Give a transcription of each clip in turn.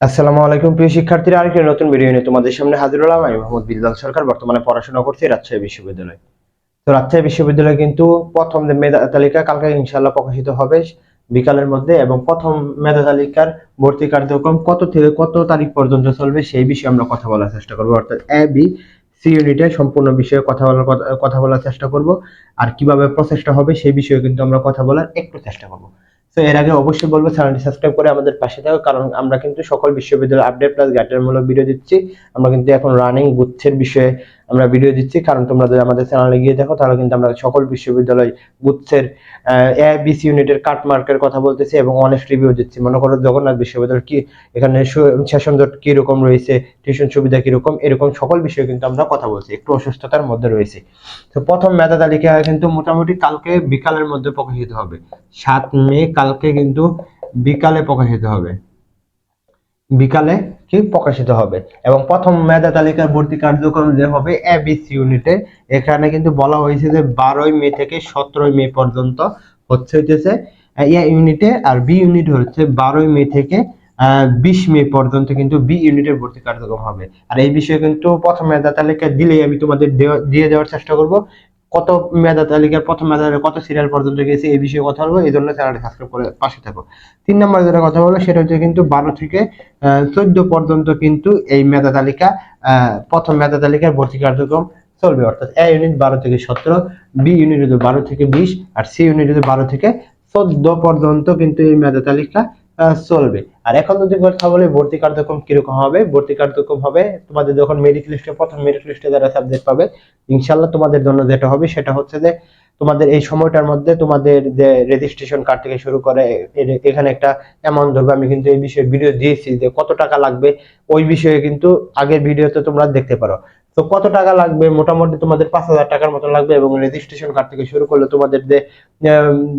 আসসালামু আলাইকুম, প্রিয় শিক্ষার্থীরা। আরেকটি নতুন ভিডিও নিয়ে তোমাদের সামনে হাজির হলাম। আমি মোহাম্মদ বিল্লাল সরকার, বর্তমানে পড়াশোনা করছি রাজশাহী বিশ্ববিদ্যালয়। তো রাজশাহী বিশ্ববিদ্যালয়ে কিন্তু প্রথম মেধা তালিকা, কালকে ইনশাআল্লাহ প্রকাশিত হবে বিকালের মধ্যে, এবং প্রথম মেধা তালিকার ভর্তি কার্যক্রম কত থেকে কত তারিখ পর্যন্ত চলবে সেই বিষয়ে আমরা কথা বলার চেষ্টা করব। অর্থাৎ এ বি সি ইউনিটে সম্পূর্ণ বিষয়ে কথা বলার কথা- বলার চেষ্টা করব। আর কীভাবে প্রসেসটা হবে সেই বিষয়ে কিন্তু আমরা কথা বলার একটু চেষ্টা করব। তো এর আগে অবশ্যই বলব চ্যানেলটি সাবস্ক্রাইব করে আমাদের পাশে থাকো, কারণ আমরা কিন্তু সকল বিশ্ববিদ্যালয়ের আপডেট প্লাস গাইডের মূলক ভিডিও দিচ্ছি। আমরা কিন্তু এখন রানিং গুচ্ছের বিষয়ে আমরা ভিডিও দিচ্ছি, কারণ তোমরা যদি আমাদের চ্যানেলে গিয়ে দেখো, তাহলে কিন্তু আমরা সকল বিশ্ববিদ্যালয় গুচ্ছের এ বিসি ইউনিটের কাট মার্কের কথা বলতেছি এবং অনেস্ট রিভিউ দিচ্ছি। মনে করো জগন্নাথ বিশ্ববিদ্যালয় কি, এখানে সেশন জট কি রকম রয়েছে, টিউশন সুবিধা কি রকম এরকম সকল বিষয়ে কিন্তু আমরা কথা বলছি, একটু অসুস্থতার মধ্যে রয়েছে। তো প্রথম মেধা তালিকা কিন্তু মোটামুটি কালকে বিকালের মধ্যে প্রকাশিত হবে। সাত মে কালকে কিন্তু বিকালে প্রকাশিত হবে। বিকালে কি প্রকাশিত হবে? এবং প্রথম মেধা তালিকার ভর্তি কার্যক্রম যে হবে এবিসি ইউনিটে এখানে কিন্তু বলা হয়েছে যে বারোই মে থেকে সতেরোই মে পর্যন্ত হচ্ছে হইতেছে এ ইউনিটে আর বি ইউনিট হচ্ছে বারোই মে থেকে বিশ মে পর্যন্ত কিন্তু বি ইউনিটের ভর্তি কার্যক্রম হবে। আর এই বিষয়ে কিন্তু প্রথম মেধা তালিকা দিলেই আমি তোমাদের দিয়ে দেওয়ার চেষ্টা করব। কত মেধা তালিকার প্রথম মেধা কত সিরিয়াল পর্যন্ত গেছে, এই বিষয়ে কথা বলব, এই জন্য চ্যানেলটি সাবস্ক্রাইব করে পাশে থাকো। তিন নম্বর যেটা কথা বলব, সেটা হচ্ছে কিন্তু বারো থেকে চোদ্দ পর্যন্ত কিন্তু এই মেধা তালিকা প্রথম মেধা তালিকার ভর্তি কার্যক্রম চলবে। অর্থাৎ এ ইউনিট বারো থেকে সতেরো বি ইউনিট বারো থেকে বিশ, আর সি ইউনিট বারো থেকে চোদ্দ পর্যন্ত কিন্তু এই মেধা তালিকা চলবে। আর এখন যদি কথা বলে ভর্তি কার্যক্রম কীরকম হবে? ভর্তি কার্যক্রম হবে তোমাদের যখন মেরিট লিস্টে প্রথম মেরিট লিস্টে যারা সাবজেক্ট পাবে, ইনশাল্লাহ তোমাদের জন্য যেটা হবে সেটা হচ্ছে যে তোমাদের এই সময়টার মধ্যে তোমাদের যে রেজিস্ট্রেশন কার্ড থেকে শুরু করে এখানে একটা অ্যামাউন্ট ধরবে। আমি কিন্তু এই বিষয়ে ভিডিও দিয়েছি যে কত টাকা লাগবে, ওই বিষয়ে কিন্তু আগের ভিডিওতে তোমরা দেখতে পারো। তো কত টাকা লাগবে? মোটামুটি তোমাদের পাঁচ হাজার টাকার মতো লাগবে এবং রেজিস্ট্রেশন কার্ড থেকে শুরু করলে তোমাদের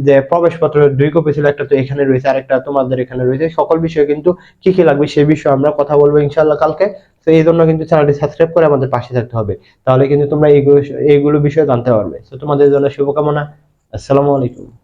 যে প্রবেশপত্র, দুই কপি ছিল একটা তো এখানে রয়েছে, আরেকটা তোমাদের এখানে রয়েছে। সকল বিষয়ে কিন্তু কি কি লাগবে সে বিষয়ে আমরা কথা বলব ইনশাল্লাহ কালকে। তো এই জন্য কিন্তু চ্যানেলটি সাবস্ক্রাইব করে আমাদের পাশে থাকতে হবে। তাহলে কিন্তু তোমরা এইগুলো এইগুলো বিষয়ে জানতে পারবে। তো তোমাদের জন্য শুভকামনা। আসসালামু আলাইকুম।